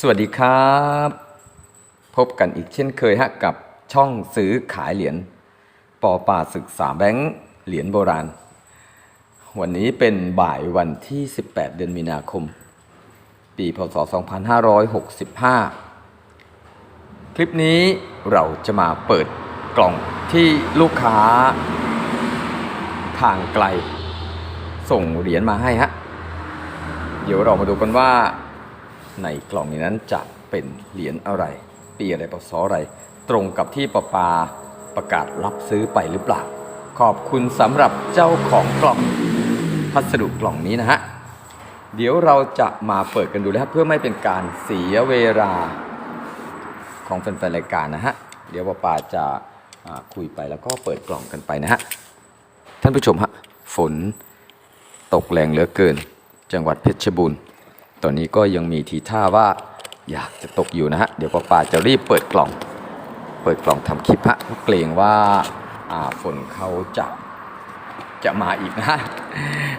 สวัสดีครับ พบกันอีกเช่นเคยฮะกับช่องซื้อขายเหรียญปอป่าศึกษาแบงค์เหรียญโบราณ วันนี้เป็นบ่ายวันที่ 18 เดือนมีนาคม ปีพศ 2565 คลิปนี้เราจะมาเปิดกล่องที่ลูกค้าทางไกล ส่งเหรียญมาให้ฮะ เดี๋ยวเรามาดูกันว่า ในกล่องนี้นั้นจะเป็นเหรียญอะไร ปีอะไรปศอะไร ตรงกับที่ประปาประกาศรับซื้อไปหรือเปล่า ขอบคุณสำหรับเจ้าของกล่องพัสดุกล่องนี้นะฮะ เดี๋ยวเราจะมาเปิดกันดูแล้วเพื่อไม่เป็นการเสียเวลาของแฟนๆรายการนะฮะ เดี๋ยวประปาจะคุยไปแล้วก็เปิดกล่องกันไปนะฮะ ท่านผู้ชมฮะ ฝนตกแรงเหลือเกิน จังหวัดเพชรบูรณ์ ตอนนี้ก็ยังมีทีท่าว่าอยากจะตกอยู่นะฮะ เดี๋ยวป้าป่าจะรีบเปิดกล่อง เปิดกล่องทำคลิปฮะเกรงว่าฝนเขาจะจะมาอีกนะ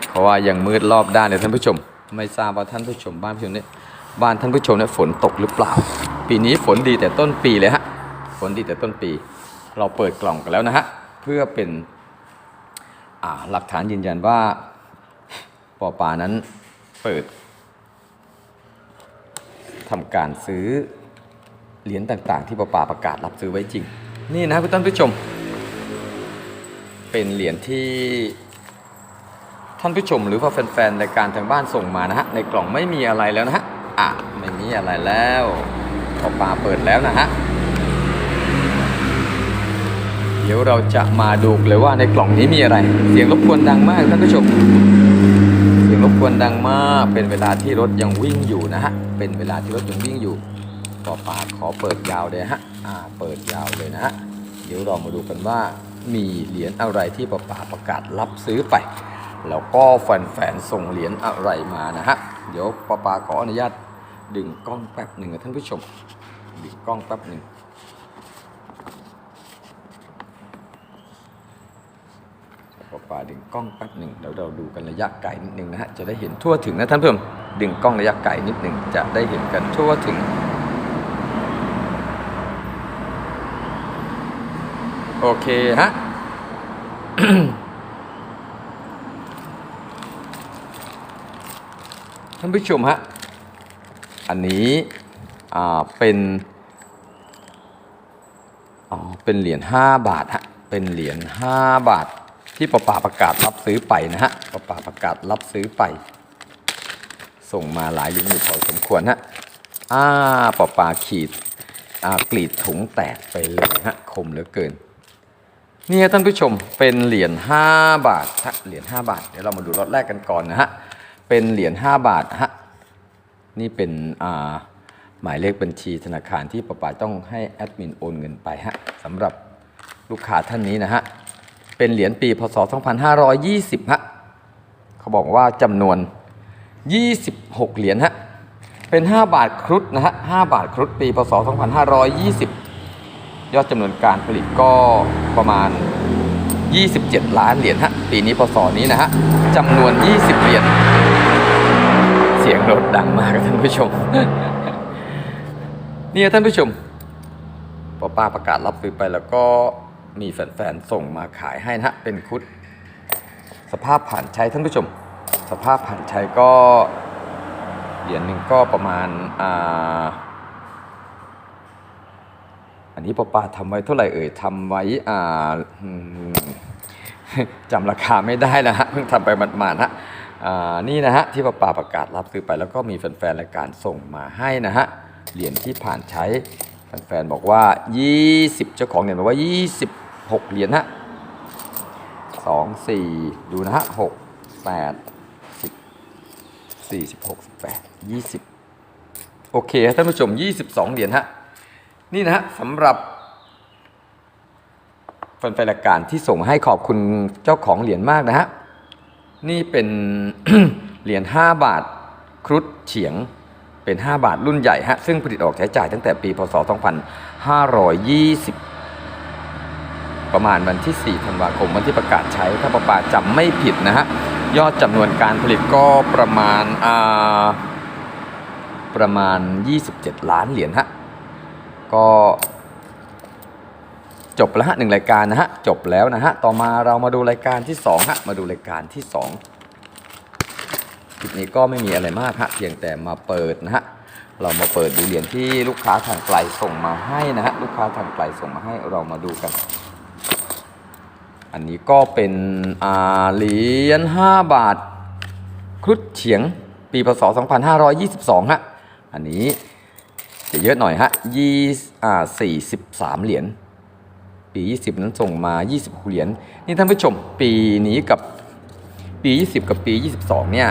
เพราะว่ายังมืดรอบด้านเลยท่านผู้ชม ไม่ทราบว่าท่านผู้ชมบ้านผู้ชมเนี่ยบ้านท่านผู้ชมเนี่ยฝนตกหรือเปล่า ปีนี้ฝนดีแต่ต้นปีเลยฮะ ฝนดีแต่ต้นปี เราเปิดกล่องกันแล้วนะฮะ เพื่อเป็นหลักฐานยืนยันว่าปอปานั้นเปิด ทำการซื้อเหรียญต่างๆ ที่ปาปาประกาศรับซื้อไว้จริง นี่นะคุณท่านผู้ชม เป็นเหรียญที่ท่านผู้ชมหรือว่าแฟนๆรายการทางบ้านส่งมานะฮะในกล่องไม่มีอะไรแล้วนะฮะอะไม่มีอะไรแล้วปาป่าเปิดแล้วนะฮะเดี๋ยวเราจะมาดูเลยว่าในกล่องนี้มีอะไร เสียงรบกวนดังมากท่านผู้ชม เสียงรบกวนดังมาก เป็นเวลาที่รถยังวิ่งอยู่นะฮะ เป็นเวลาที่รถยังวิ่งอยู่ปอปาขอเปิดยาวเลยฮะ อ่า เปิดยาวเลยนะฮะ เดี๋ยวเรามาดูกันว่ามีเหรียญอะไรที่ปอปาประกาศรับซื้อไป แล้วก็แฟนๆส่งเหรียญอะไรมานะฮะ เดี๋ยวปอปาขออนุญาตดึงกล้องแป๊บหนึ่งนะท่านผู้ชม ดึงกล้องแป๊บหนึ่ง ปอปาดึงกล้องแป๊บหนึ่งเดี๋ยวเราดูกันระยะไกลนิดนึงนะฮะจะได้เห็นทั่วถึงนะท่านผู้ชมดึงกล้องระยะไกลนิดหนึ่งจะได้เห็นกันทั่วถึง โอเคฮะท่านผู้ชมฮะ อันนี้อ่าเป็นอ๋อเป็นเหรียญ5บาทฮะ เป็นเหรียญ5บาท ที่ประปาประกาศรับซื้อไปนะฮะประปาประกาศรับซื้อไป ส่งมาหลายลิ้นอยู่พอสมควรฮะอ่าประปาขีดอ่ากรีดถุงแตกไปเลยฮะคมเหลือเกินนี่ฮะท่านผู้ชมเป็นเหรียญ5บาทฮะเหรียญ5บาท เดี๋ยวเรามาดูรถแรกกันก่อนนะฮะเป็นเหรียญ5บาทฮะนี่เป็นอ่าหมายเลขบัญชีธนาคารที่ประปาต้องให้แอดมินโอนเงินไปฮะสำหรับลูกค้าท่านนี้นะฮะ เป็นเหรียญปีพศ 2520 ฮะ เขาบอกว่าจำนวน 26 เหรียญฮะ เป็น 5 บาทครุฑนะฮะ 5 บาทครุฑปีพศ 2520 ยอดจำนวนการผลิตก็ประมาณ 27 ล้านเหรียญฮะ ปีนี้พศนี้นะฮะจำนวน 20 เหรียญ เสียงรถดังมากครับท่านผู้ชม นี่ท่านผู้ชมพอป้าประกาศรับซื้อไปแล้วก็ มีแฟนๆส่งมาขายให้นะเป็นคุด สภาพผ่านใช้ท่านผู้ชม สภาพผ่านใช้ก็เหรียญหนึ่งก็ประมาณอ่าอันนี้ป้าป้าทำไว้เท่าไหร่เอ่ยทำไว้อ่าจำราคาไม่ได้นะฮะเพิ่งทำไปหมาดๆฮะอ่านี่นะฮะที่ป้าป่าประกาศรับซื้อไปแล้วก็มีแฟนๆรายการส่งมาให้นะฮะเหรียญที่ผ่านใช้แฟนๆบอกว่า 20 เจ้าของเหรียญบอกว่า 26เหรียญฮะสองสี่ดูนะฮะหกแปดสิบสี่สิบหกสิบแปดยี่สิบโอเคท่านผู้ชม22เหรียญฮะนี่นะฮะสำหรับแฟนๆรายการที่ส่งให้ขอบคุณเจ้าของเหรียญมากนะฮะ นี่เป็นเหรียญ5บาทครุฑเฉียงเป็น 5 บาทรุ่นใหญ่ฮะ ซึ่งผลิตออกใช้จ่ายตั้งแต่ปีพศ 2520 ประมาณวันที่ 4 ธันวาคมวันที่ประกาศใช้ถ้าประปาจำไม่ผิดนะฮะยอดจำนวนการผลิตก็ประมาณอ่าปประมาณ 27 ล้านเหรียญฮะก็จบแล้วฮะหนึ่งรายการนะฮะจบแล้วนะฮะต่อมาเรามาดูรายการที่2ฮะมาดูรายการที่2คลิปนี้ก็ไม่มีอะไรมากฮะเพียงแต่มาเปิดนะฮะเรามาเปิดดูเหรียญที่ลูกค้าทางไกลส่งมาให้นะฮะลูกค้าทางไกลส่งมาให้เรามาดูกัน อันนี้ก็เป็นเหรียญ5บาท ครุฑเฉียงปีพศ 2522 ฮะ อันนี้จะเยอะหน่อยฮะยี่อ่า43เหรียญ ปี 20 นั้นส่งมา 26 เหรียญ นี่ท่านผู้ชมปีนี้กับปี 20 กับปี 22 เนี่ย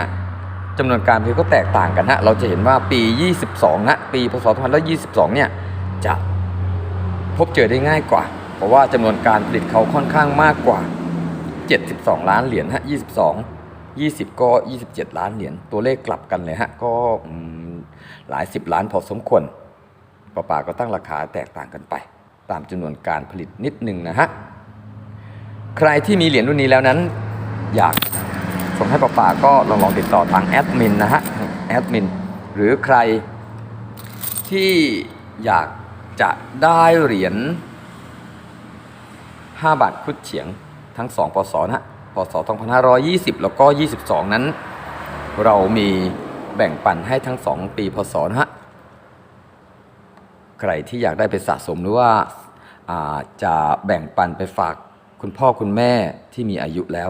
จำนวนการผลิตก็แตกต่างกันฮะ เราจะเห็นว่าปี 22ฮะปีพศ 2522 เนี่ย จะพบเจอได้ง่ายกว่า เพราะว่าจำนวนการผลิตเขาค่อนข้างมากกว่า 72 ล้านเหรียญฮะ 22 20 ก็ 27 ล้านเหรียญตัวเลขกลับกันเลยฮะ ก็หลาย 10 ล้านพอสมควรปะปาก็ตั้งราคาแตกต่างกันไป ตามจำนวนการผลิตนิดหนึ่งนะฮะ ใครที่มีเหรียญรุ่นนี้แล้วนั้น อยากส่งให้ปะปาก็ลองลองติดต่อทางแอดมินนะฮะแอดมินหรือใครที่อยากจะได้เหรียญ 5 บาทพุทธเฉียงทั้ง2พศนะพศ2520 แล้วก็ 22 นั้น เรามีแบ่งปันให้ทั้ง 2 ปีพศนะฮะใครที่อยากได้ไปสะสมหรือว่าาจะแบ่งปันไปฝากคุณพ่อคุณแม่ที่มีอายุแล้ว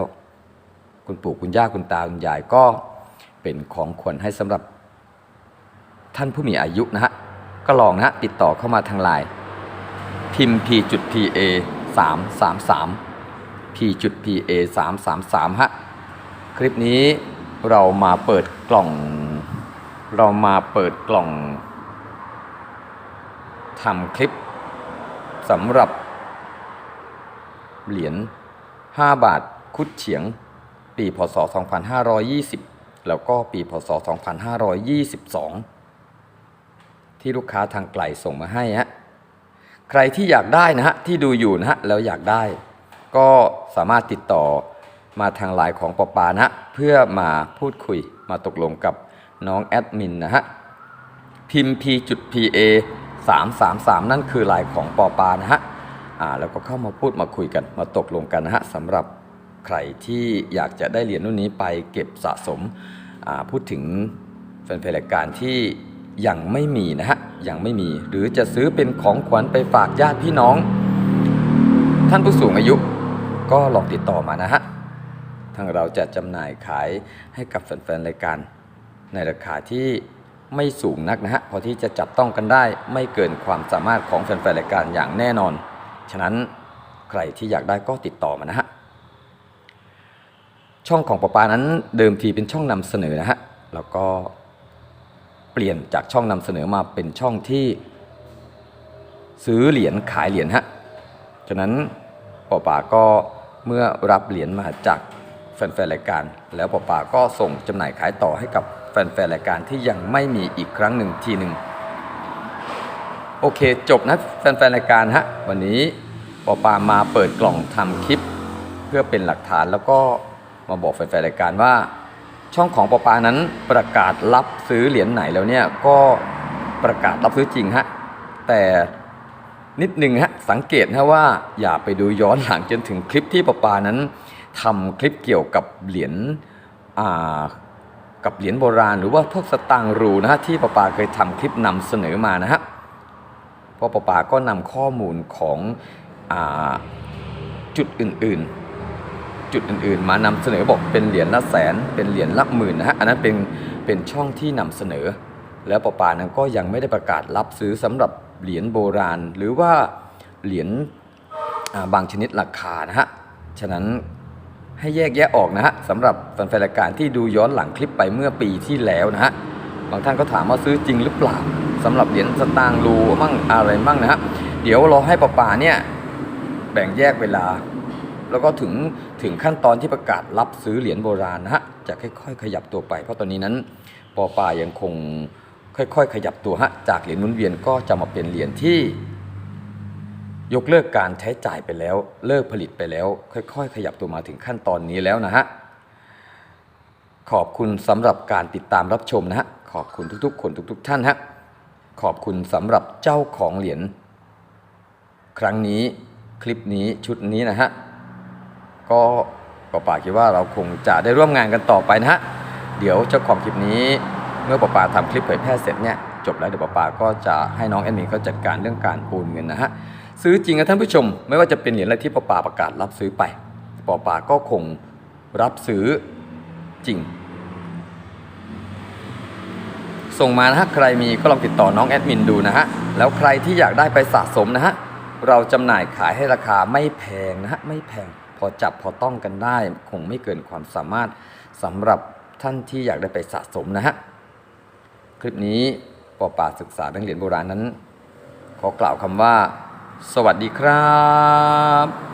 คุณปู่คุณย่าคุณตาคุณยายก็เป็นของขวัญให้สำหรับท่านผู้มีอายุนะฮะก็ลองนะติดต่อเข้ามาทางไลน์พิมพ์ p.pa 333 P.PA 333ฮะคลิปนี้เรามาเปิดกล่อง เรามาเปิดกล่องทำคลิปสำหรับ เหรียญ5บาทคุดเฉียง ปีพศ 2520 แล้วก็ปีพศ 2522 ที่ลูกค้าทางไกลส่งมาให้ฮะ ใครที่อยากได้นะฮะที่ดูอยู่นะฮะแล้วอยากได้ ก็สามารถติดต่อมาทางไลน์ของปอปานะ เพื่อมาพูดคุยมาตกลงกับน้องแอดมินนะฮะพิมพ์ p จุด pa 3 3 3 นั่นคือไลน์ของปอปานะฮะอ่าแล้วก็เข้ามาพูดมาคุยกันมาตกลงกันนะฮะสำหรับใครที่อยากจะได้เหรียญรุ่นนี้ไปเก็บสะสมอ่าพูดถึงแฟนๆรายการที่ ยังไม่มีนะฮะยังไม่มีหรือจะซื้อเป็นของขวัญไปฝากญาติพี่น้อง ท่านผู้สูงอายุก็ลองติดต่อมานะฮะทางเราจะจำหน่ายขายให้กับแฟนๆรายการ ในราคาที่ไม่สูงนักนะฮะพอที่จะจับต้องกันได้ไม่เกินความสามารถของแฟนๆรายการอย่างแน่นอน ฉะนั้นใครที่อยากได้ก็ติดต่อมานะฮะช่องของปปานั้นเดิมทีเป็นช่องนำเสนอนะฮะแล้วก็ เปลี่ยนจากช่องนำเสนอมาเป็นช่องที่ซื้อเหรียญขายเหรียญฮะ ฉะนั้นปอปาก็เมื่อรับเหรียญมาจากแฟนๆรายการ แล้วปอปาก็ส่งจำหน่ายขายต่อให้กับแฟนๆรายการที่ยังไม่มีอีกครั้งหนึ่งทีหนึ่งโอเคจบนะแฟนๆรายการฮะวันนี้ปอปามาเปิดกล่องทำคลิป เพื่อเป็นหลักฐานแล้วก็มาบอกแฟนๆรายการว่า ช่องของปอปานั้นประกาศรับซื้อเหรียญไหนแล้วเนี่ยก็ประกาศรับซื้อจริงฮะแต่นิดหนึ่งฮะสังเกตนะว่าอย่าไปดูย้อนหลังจนถึงคลิปที่ปอปานั้นทำคลิปเกี่ยวกับเหรียญกับเหรียญโบราณ หรือว่าพวกสตางรูนะฮะที่ปอปาเคยทำคลิปนำเสนอมานะฮะเพราะปอปาก็นำข้อมูลของอจุดอื่นๆ จุดอื่นๆ มานำเสนอบอกเป็นเหรียญละแสน เป็นเหรียญละหมื่นนะฮะอันนั้นเป็นเป็นช่องที่นำเสนอ แล้วปปานั้นก็ยังไม่ได้ประกาศรับซื้อสำหรับเหรียญโบราณ หรือว่าเหรียญบางชนิดราคานะฮะฉะนั้นให้แยกแยะออกนะฮะสำหรับแฟนๆรายการที่ดูย้อนหลังคลิปไปเมื่อปีที่แล้วนะฮะบางท่านก็ถามว่าซื้อจริงหรือเปล่าสำหรับเหรียญสตางค์รูมั่งอะไรมั่งนะฮะเดี๋ยวรอให้ปป่าเนี่ยแบ่งแยกเวลา แล้วก็ถึงถึงขั้นตอนที่ประกาศรับซื้อเหรียญโบราณนะฮะจะค่อยๆ ขยับตัวไป เพราะตอนนี้นั้นปอปายังคงค่อยๆ ขยับตัวฮะจากเหรียญหมุนเวียนก็จะมาเป็นเหรียญที่ ยกเลิกการใช้จ่ายไปแล้ว เลิกผลิตไปแล้ว ค่อยๆ ขยับตัวมาถึงขั้นตอนนี้แล้วนะฮะขอบคุณสำหรับการติดตามรับชมนะฮะขอบคุณทุกๆ คนทุก ๆ ท่านฮะขอบคุณสำหรับเจ้าของเหรียญครั้งนี้คลิปนี้ชุดนี้นะฮะ ก็ป้าป่าคิดว่าเราคงจะได้ร่วมงานกันต่อไปนะฮะ เดี๋ยวเจ้าของคลิปนี้เมื่อป้าป่าทำคลิปเผยแพร่เสร็จเนี่ยจบแล้วเดี๋ยวป้าป่าก็จะให้น้องแอดมินเขาจัดการเรื่องการโอนเงินนะฮะซื้อจริงนะท่านผู้ชม ไม่ว่าจะเป็นเหรียญอะไรที่ป้าป่าประกาศรับซื้อไปป้าป่าก็คงรับซื้อจริง ส่งมานะฮะใครมีก็ลองติดต่อน้องแอดมินดูนะฮะแล้วใครที่อยากได้ไปสะสมนะฮะเราจำหน่ายขายให้ราคาไม่แพงนะฮะไม่แพง พอจับพอต้องกันได้ คงไม่เกินความสามารถสำหรับท่านที่อยากได้ไปสะสมนะฮะคลิปนี้ปอป่าศึกษาดังเหรียญโบราณนั้น ขอกล่าวคำว่า สวัสดีครับ